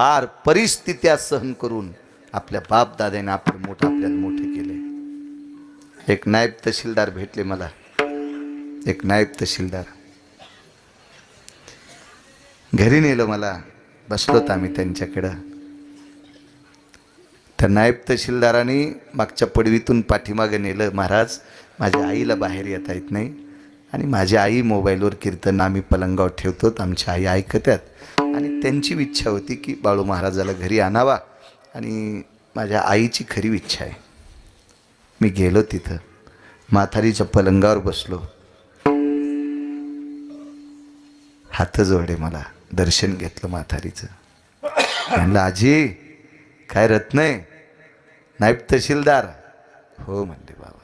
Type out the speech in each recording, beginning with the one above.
फार परिस्थित्या सहन करून आपल्या बापदाद्याने आपले मोठं आपल्याला मोठे केले. एक नायब तहसीलदार भेटले मला. एक नायब तहसीलदार. घरी नेलं मला. बसलोत आम्ही त्यांच्याकडं. त्या नायब तहसीलदारांनी मागच्या पडवीतून पाठीमागं नेलं. महाराज माझ्या आईला बाहेर येता येत नाही. आणि माझी आई मोबाईलवर कीर्तन आम्ही पलंगावर ठेवतो आमची आई ऐकत्यात आणि त्यांची इच्छा होती की बाळू महाराजाला घरी आणावा. आणि माझ्या आईची खरी इच्छा आहे. मी गेलो तिथं. म्हातारीच्या पलंगावर बसलो. हात जोडे मला. दर्शन घेतलं म्हातारीचं. म्हणलं आजी काय रत्न आहे? नाईब तहसीलदार. हो म्हणले बाबा.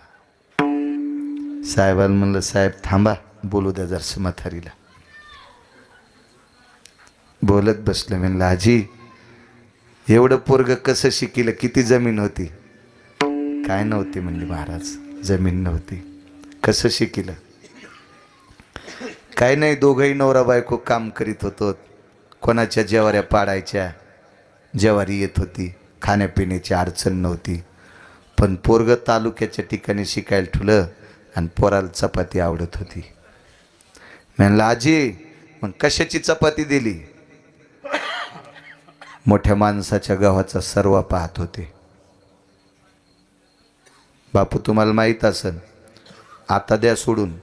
साहेबाला म्हणलं साहेब थांबा बोलू द्या जरसं म्हातारीला बोलत बसलं म्हणलं आजी एवढं पोरग कसं शिकिलं? किती जमीन होती? काय नव्हती म्हणली महाराज जमीन नव्हती. कसं शिकिलं? काय नाही दोघंही नवरा बायको काम करीत होतो. कोणाच्या जेवाऱ्या पाडायच्या जेवारी येत होती खाण्यापिण्याची अडचण नव्हती. पण पोरग तालुक्याच्या ठिकाणी शिकायला ठुलं आणि पोराला चपाती आवडत होती. म्हणलं आजी मग कशाची चपाती दिली? मोठ्या माणसाच्या गावाचा सर्व पाहत होते. बापू तुम्हाला माहीत असन आता द्या सोडून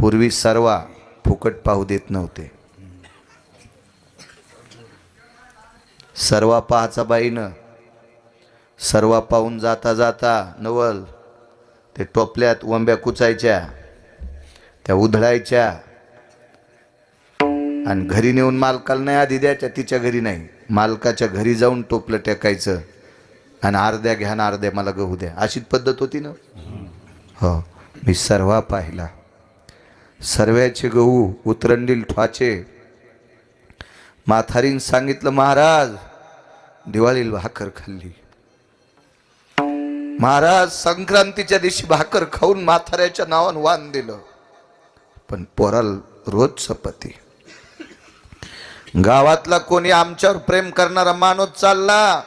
पूर्वी सर्वा फुकट पाहू देत नव्हते. सर्वा पाहाचा बाईनं सर्वा पाहून जाता जाता नवल ते टोपल्यात वंब्या कुचायच्या त्या उधळायच्या आणि घरी नेऊन मालकाला नाही आधी द्यायच्या तिच्या घरी नाही. मालकाच्या घरी जाऊन टोपलं टेकायचं आणि अर्ध्या घ्या ना अर्ध्या मला गहू द्या. अशीच पद्धत होती ना? हो. मी सर्वा पाहिला. सर्व्याचे गहू उतरंडील ठ्वाचे. माथारीन सांगितलं महाराज दिवाळीला भाकर खाल्ली. महाराज संक्रांतीच्या दिवशी भाकर खाऊन म्हाताऱ्याच्या नावानं वान दिलं. पण पोराल रोज चपाती गावातला कोणी आमच्यावर प्रेम करणारा माणूस चालला.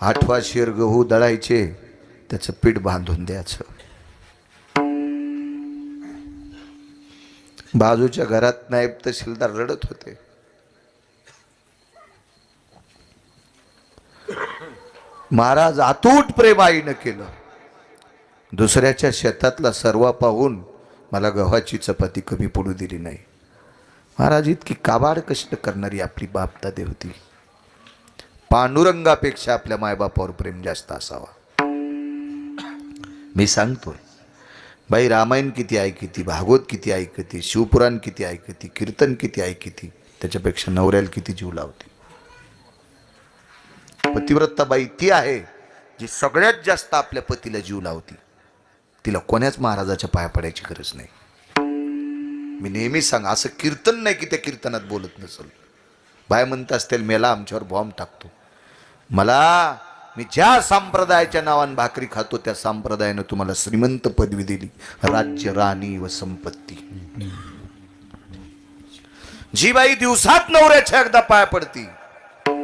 आठवा शेर गहू दळायचे त्याचं पीठ बांधून द्यायचं. बाजूच्या घरात नायब तहसीलदार रडत होते. महाराज अतूट प्रेम आईनं केलं. दुसऱ्याच्या शेतातला सर्व पाहून मला गव्हाची चपाती कमी पडू दिली नाही. महाराज इतकी काबाड कष्ट करणारी आपली बापदादे होती. पांडुरंगापेक्षा आपल्या मायबापावर प्रेम जास्त असावा. मी सांगतोय बाई रामायण किती ऐकती भागवत किती ऐकती शिवपुराण किती ऐकती कीर्तन किती ऐकती त्याच्यापेक्षा नवऱ्याला किती जीव लावते. पतिव्रता बाई ती आहे जी सगळ्यात जास्त आपल्या पतीला जीव लावती. तिला कोण्याच महाराजाच्या पाया पडायची गरज नाही. मी नेहमी सांग असं कीर्तन नाही की त्या कीर्तनात बोलत नसल. बाय म्हणत असतील मेला आमच्यावर बॉम्ब टाकतो. मला मी ज्या संप्रदायाच्या नावाने भाकरी खातो त्या संप्रदायानं तुम्हाला श्रीमंत पदवी दिली. राज्य राणी व संपत्ती. जी बाई दिवसात नवऱ्याच्या एकदा पाया पडती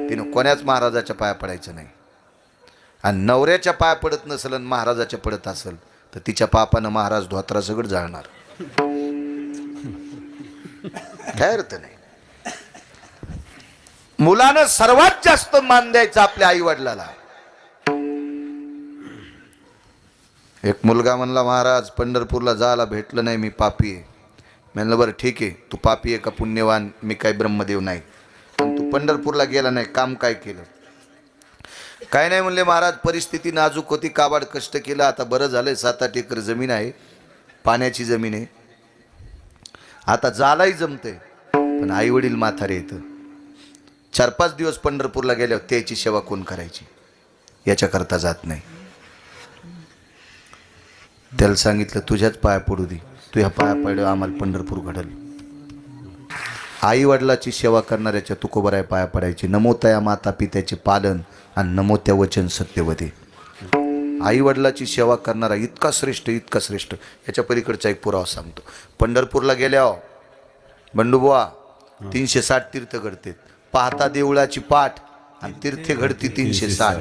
तिनं कोण्याच महाराजाच्या पाया पडायचं नाही. आणि नवऱ्याच्या पाया पडत नसेल आणि महाराजाच्या पडत असेल तर तिच्या पापानं महाराज धोत्रा सगळं जाळणार. काय अर्थ नाही. मुलानं सर्वात जास्त मान द्यायचा आपल्या आई वडिलाला एक मुलगा म्हणला महाराज पंढरपूरला जायला भेटलं नाही मी पापी आहे. म्हणलं बरं ठीक आहे. तू पापी आहे का पुण्यवान? मी काय ब्रह्मदेव नाही. पण तू पंढरपूरला गेला नाही काम काय केलं? काय नाही म्हणले महाराज परिस्थिती नाजूक होती काबाड कष्ट केलं. आता बरं झालंय सात आठ एकर जमीन आहे पाण्याची जमीन आहे. आता जालाही जमते पण आई वडील माथारे येतं चार पाच दिवस पंढरपूरला गेल्यावर त्याची सेवा कोण करायची? याच्याकरता जात नाही. त्याला सांगितलं तुझ्याच पाया पडू दे. तुझ्या पाया पडू आम्हाला पंढरपूर घडल. आई वडिलाची सेवा करणाऱ्याच्या तुकोबराय पाया पडायची. नमोतया माता पित्याचे पालन आणि नमोत्या वचन सत्यवते. आई वडिलाची सेवा करणारा इतका श्रेष्ठ इतका श्रेष्ठ. याच्या पलीकडचा एक पुरावा सांगतो. पंढरपूरला गेल्यावर बंडूबुवा तीनशे साठ तीर्थ घडतेत. पाहता देवळाची पाठ आणि तीर्थे घडती तीनशे साठ.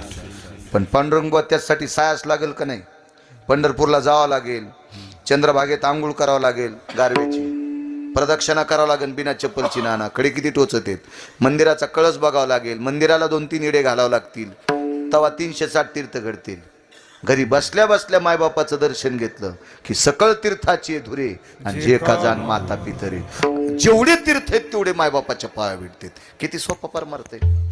पण पांडुरंग त्यासाठी सायास लागेल का नाही? पंढरपूरला जावं लागेल. चंद्रभागेत आंघोळ करावं लागेल. गारव्याची. प्रदक्षिणा करावं लागेल बिना चप्पलची नाना. कडे किती टोचत आहेत. मंदिराचा कळस बघावा लागेल. मंदिराला दोन तीन इडे घालावं लागतील. तवा तीनशे साठ तीर्थ घडतील. घरी बसल्या बसल्या मायबापाचं दर्शन घेतलं की सकळ तीर्थाची धुरे आणि जे का जाण माता पितरे. जेवढे तीर्थ आहेत तेवढे मायबापाच्या पाया भेटतात किती सोपं परमार्थ आहे.